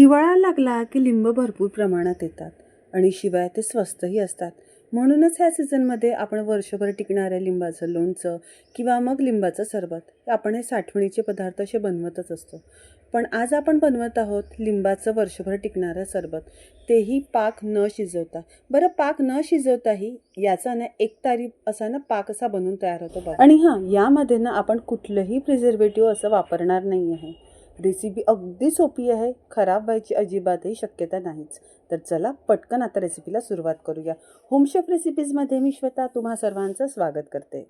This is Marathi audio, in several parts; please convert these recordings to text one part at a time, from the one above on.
हिवाळा लागला की लिंब भरपूर प्रमाणात येतात आणि शिवाय ते स्वस्तही असतात. म्हणूनच ह्या सीझनमध्ये आपण वर्षभर टिकणाऱ्या लिंबाचं लोणचं किंवा मग लिंबाचं सरबत आपण हे साठवणीचे पदार्थ असे बनवतच असतो. पण आज आपण बनवत आहोत लिंबाचं वर्षभर टिकणारं सरबत. तेही पाक न शिजवता. बरं पाक न शिजवताही याचा ना एक तारी असा ना पाक असा बनून तयार होतो आणि हां यामध्ये ना आपण कुठलंही प्रिझर्वेटिव्ह असं वापरणार नाही आहे रेसिपी अगदी सोपी आहे. खराब व्हायची अजिबातही शक्यता नाहीच. तर चला पटकन आता रेसिपीला सुरुवात करूया. होमशेफ रेसिपीजमध्ये मी श्वेता तुम्हा सर्वांचं स्वागत करते.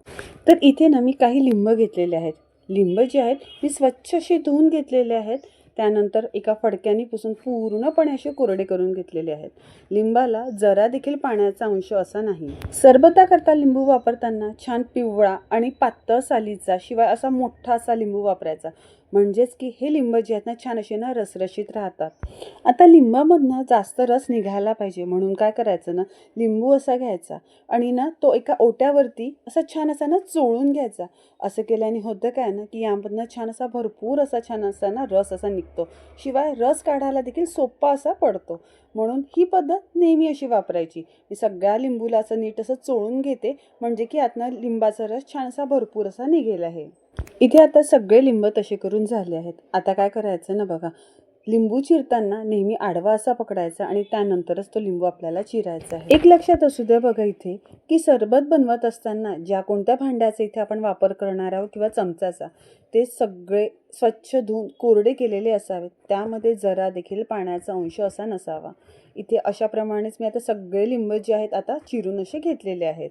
तर इथे ना मी काही लिंब घेतलेले आहेत. लिंब जे आहेत मी स्वच्छ असे धुवून घेतलेले आहेत. त्यानंतर एका फडक्याने पुसून पूर्णपणे असे कोरडे करून घेतलेले आहेत. लिंबाला जरा देखील पाण्याचा अंश असा नाही. सरबताकरता लिंबू वापरताना छान पिवळा आणि पातळ सालीचा शिवाय असा मोठा असा लिंबू वापरायचा. म्हणजेच की हे लिंब जे आहेत ना छान असे ना रसरशीत राहतात. आता लिंबामधनं जास्त रस निघायला पाहिजे म्हणून काय करायचं ना लिंबू असा घ्यायचा आणि ना तो एका ओट्यावरती असा छान असा ना चोळून घ्यायचा. असं केल्याने होतं काय ना की यामधनं छान असा भरपूर असा छान असा ना रस असा निघतो. शिवाय रस काढायला देखील सोपा असा पडतो. म्हणून ही पद्धत नेहमी अशी वापरायची. मी सगळ्या लिंबूला असं नीट असं चोळून घेते म्हणजे की आतनं लिंबाचा रस छान असा भरपूर असा निघेल आहे. इथे आता सगळे लिंब तसे करून झाले आहेत. आता काय करायचं ना बघा. लिंबू चिरताना नेहमी आडवा असा पकडायचा आणि त्यानंतरच तो लिंबू आपल्याला चिरायचा आहे. एक लक्षात असू द्या बघा इथे की सरबत बनवत असताना ज्या कोणत्या भांड्याचा इथे आपण वापर करणार आहोत किंवा चमचाचा ते सगळे स्वच्छ धुवून कोरडे केलेले असावेत. त्यामध्ये जरा देखील पाण्याचा अंश असा नसावा. इथे अशाप्रमाणेच मी आता सगळे लिंब जे आहेत आता चिरून असे घेतलेले आहेत.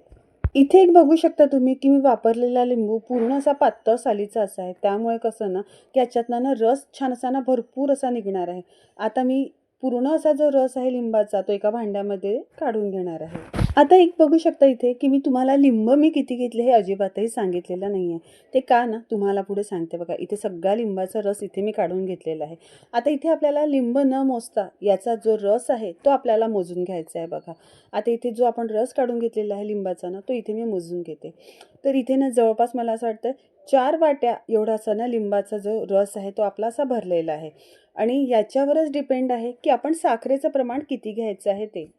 इथे एक बघू शकता तुम्ही की मी वापरलेला लिंबू पूर्ण असा पातळ सालीचा असा आहे. त्यामुळे कसं ना की याच्यातनं ना रस छान असा ना भरपूर असा निघणार आहे. आता मी पूर्ण असा जो रस आहे लिंबाचा तो एका भांड्यामध्ये काढून घेणार आहे. आता एक बघू शकता इथे की मी तुम्हाला लिंब मी किती घेतले हे अजिबातही सांगितलेलं नाही आहे ते का ना? तुम्हाला पुढे सांगते बघा. इथे सगळा लिंबाचा रस इथे मी काढून घेतलेला आहे. आता इथे आपल्याला लिंब न मोजता याचा जो रस आहे तो आपल्याला मोजून घ्यायचा आहे बघा. आता इथे जो आपण रस काढून घेतलेला आहे लिंबाचा ना तो इथे मी मोजून घेते. तर इथे ना जवळपास मला असं वाटतं चार वाट्या एवढासा ना लिंबाचा जो रस आहे तो आपला असा भरलेला आहे. आणि याच्यावरच डिपेंड आहे की आपण साखरेचं प्रमाण किती घ्यायचं आहे ते.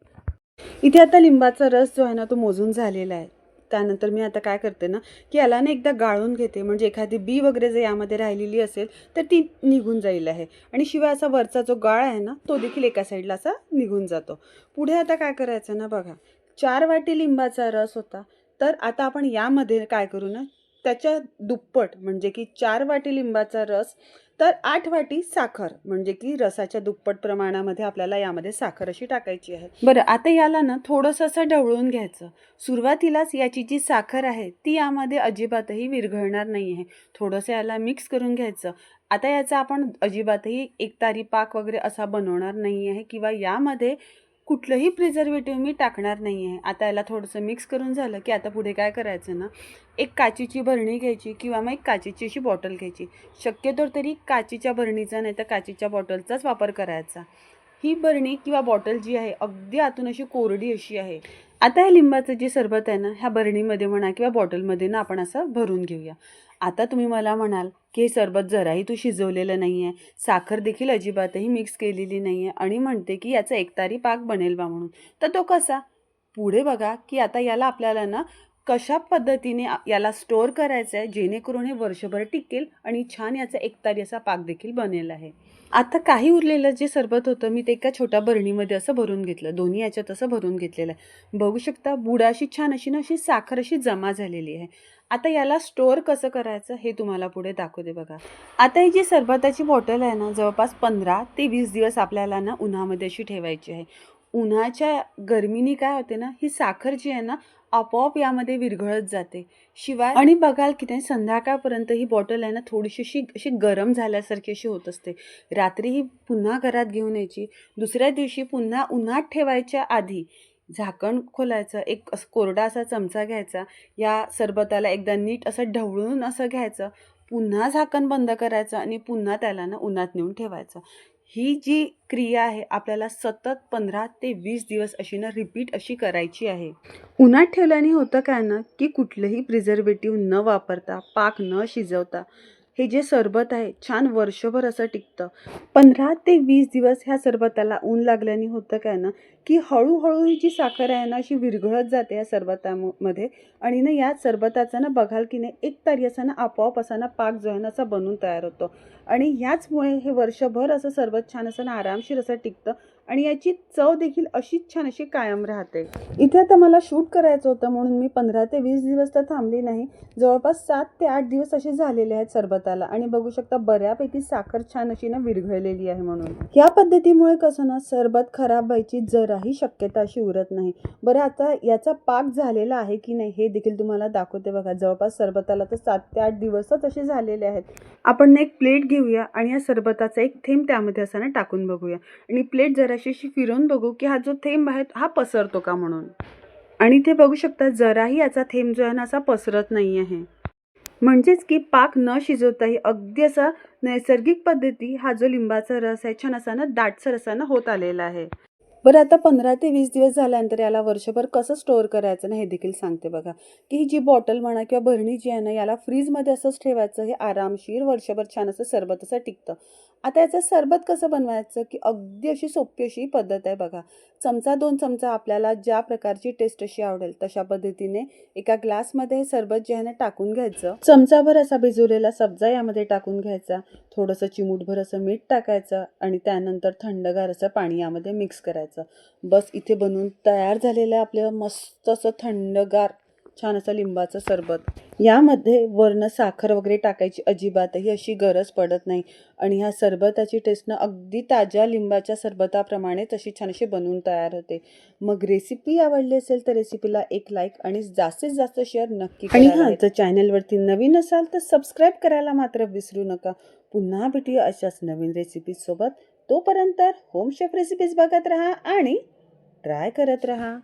इथे आता लिंबाचा रस जो आहे ना तो मोजून झालेला आहे. त्यानंतर मी आता काय करते ना की याला ना एकदा गाळून घेते. म्हणजे एखादी बी वगैरे जर यामध्ये राहिलेली असेल तर ती निघून जाईल आहे. आणि शिवाय असा वरचा जो गाळ आहे ना तो देखील एका साईडला असा निघून जातो. पुढे आता काय करायचं ना बघा. चार वाटी लिंबाचा रस होता. तर आता आपण यामध्ये काय करू ना त्याच्या दुप्पट म्हणजे की चार वाटी लिंबाचा रस तर आठ वाटी साखर म्हणजे की रसाच्या दुप्पट प्रमाणामध्ये आपल्याला यामध्ये साखर अशी टाकायची आहे. बरं आता याला ना थोडंसं असं ढवळून घ्यायचं. सुरुवातीलाच याची जी साखर आहे ती यामध्ये अजिबातही विरघळणार नाही आहे थोडंसं याला मिक्स करून घ्यायचं. आता याचा आपण अजिबातही एकतारी पाक वगैरे असा बनवणार नाही आहे किंवा यामध्ये कुठलंही प्रिझर्वेटिव्ह मी टाकणार नाही आहे आता याला थोडंसं मिक्स करून झालं की आता पुढे काय करायचं ना? एक काचीची भरणी घ्यायची किंवा मग एक काचीची अशी बॉटल घ्यायची. शक्यतो तरी काचीच्या भरणीचा नाही तर काचीच्या बॉटलचाच वापर करायचा. ही भरणी किंवा बॉटल जी आहे अगदी आतून अशी कोरडी अशी आहे. आता ह्या लिंबाचं जे सरबत आहे ना ह्या भरणीमध्ये म्हणा किंवा बॉटलमध्ये ना आपण असं भरून घेऊया. आता तुम्ही मला म्हणाल की हे सरबत जराही तू शिजवलेलं नाही आहे साखर देखील अजिबातही मिक्स केलेली नाही आहे आणि म्हणते की याचा एकतारी पाक बनेल बा म्हणून. तर तो कसा? पुढे बघा की आता याला आपल्याला ना कशा पद्धतीने याला स्टोअर करायचं आहे जेणेकरून हे वर्षभर टिकेल आणि छान याचा एकतारी असा पाक देखील बनेल आहे. आता काही उरलेलं जे सरबत होतं मी ते एका छोट्या बरणीमध्ये असं भरून घेतलं. दोन्ही याच्यात असं भरून घेतलेलं आहे. बघू शकता बुडाशी छान अशी ना अशी साखर अशी जमा झालेली आहे. आता याला स्टोअर कसं करायचं हे तुम्हाला पुढे दाखवते बघा. आता ही जी सरबताची बॉटल आहे ना जवळपास पंधरा ते वीस दिवस आपल्याला ना उन्हामध्ये अशी ठेवायची आहे. उन्हाच्या गरमीने काय होते ना ही साखर जी आहे ना आपोआप यामध्ये विरघळत जाते. शिवाय आणि बघाल की नाही संध्याकाळपर्यंत ही बॉटल आहे ना थोडीशी अशी अशी गरम झाल्यासारखी अशी होत असते. रात्री ही पुन्हा घरात घेऊन यायची दुसऱ्या दिवशी पुन्हा उन्हात ठेवायच्या आधी झाकण खोलायचं एक असं कोरडा असा चमचा घ्यायचा या सरबताला एकदा नीट असं ढवळून असं घ्यायचं पुन्हा झाकण बंद करायचं आणि पुन्हा त्याला ना उन्हात नेऊन ठेवायचं. ही जी क्रिया आहे आपल्याला सतत पंधरा ते वीस दिवस अशी ना रिपीट अशी करायची आहे. उन्हात ठेवल्याने होतं काय ना की कुठलंही प्रिझर्वेटिव्ह न वापरता पाक न शिजवता हे जे सरबत आहे छान वर्षभर असं टिकतं. पंधरा ते वीस दिवस ह्या सरबताला ऊन लागल्याने होतं काय ना की हळूहळू ही जी साखर आहे ना अशी विरघळत जाते या सरबतामध्ये. आणि ना या सरबताचा ना बघाल की नाही एक तारी असा ना आपोआप असा ना पाक जो आहे ना असा बनून तयार होतो. आणि ह्याचमुळे हे वर्षभर असं सरबत छान असं ना आरामशीर असं टिकतं. आणि याची चव देखील अशीच छान अशी कायम राहते. इथे आता मला शूट करायचं होतं म्हणून मी पंधरा ते वीस दिवस तर थांबली नाही. जवळपास सात ते आठ दिवस असे झालेले आहेत सरबताला आणि बघू शकता बऱ्यापैकी साखर छान अशी ना विरघळलेली आहे म्हणून. या पद्धतीमुळे कसं ना सरबत खराब व्हायची जराही शक्यता अशी उरत नाही. बरं आता याचा पाक झालेला आहे की नाही हे देखील तुम्हाला दाखवते बघा. जवळपास सरबताला तर सात ते आठ दिवसच असे झालेले आहेत. आपण ना एक प्लेट घेऊया आणि या सरबताचा एक थेंब त्यामध्ये असताना टाकून बघूया. आणि प्लेट जराशी अशी फिरवून बघू की हा जो थेंब आहे हा पसरतो का म्हणून? आणि ते बघू शकता जराही याचा थेंब जो आहे ना असा पसरत नाही आहे म्हणजेच की पाक न शिजवताही अगदी असा नैसर्गिक पद्धती हा जो लिंबाचा रस आहे छान असा ना दाटसर असा होत आलेला आहे. बरं आता पंधरा ते वीस दिवस झाल्यानंतर याला वर्षभर कसं स्टोअर करायचं ना हे देखील सांगते बघा. की ही जी बॉटल म्हणा किंवा भरणी जी आहे ना याला फ्रीजमध्ये असंच ठेवायचं हे आरामशीर वर्षभर छान असं सरबत असं टिकतं. आता याचं सरबत कसं बनवायचं? की अगदी अशी सोपी अशी पद्धत आहे बघा. चमचा दोन चमचा आपल्याला ज्या प्रकारची टेस्ट अशी आवडेल तशा पद्धतीने एका ग्लासमध्ये हे सरबत जे आहे ना टाकून घ्यायचं. चमचाभर असा भिजवलेला सब्जा यामध्ये टाकून घ्यायचा. थोडंसं चिमूटभर असं मीठ टाकायचं आणि त्यानंतर थंडगार असं पाणी यामध्ये मिक्स करायचं. बस इथे बनवून तयार झालेलं आपलं मस्त असं थंडगार छान असं लिंबाचं सरबत. यामध्ये वर्ण साखर वगैरे टाकायची अजिबातही अशी गरज पडत नाही. आणि ह्या सरबताची टेस्ट ना अगदी ताज्या लिंबाच्या सरबताप्रमाणे तशी छान अशी बनवून तयार होते. मग रेसिपी आवडली असेल तर रेसिपीला एक लाईक आणि जास्तीत जास्त शेअर नक्की आणि हां जर चॅनलवरती नवीन असाल तर सबस्क्राईब करायला मात्र विसरू नका. पुन्हा भेटूया अशाच नवीन रेसिपीजसोबत तोपर्यंत होम शेफ रेसिपीज बघत राहा आणि ट्राय करत राहा.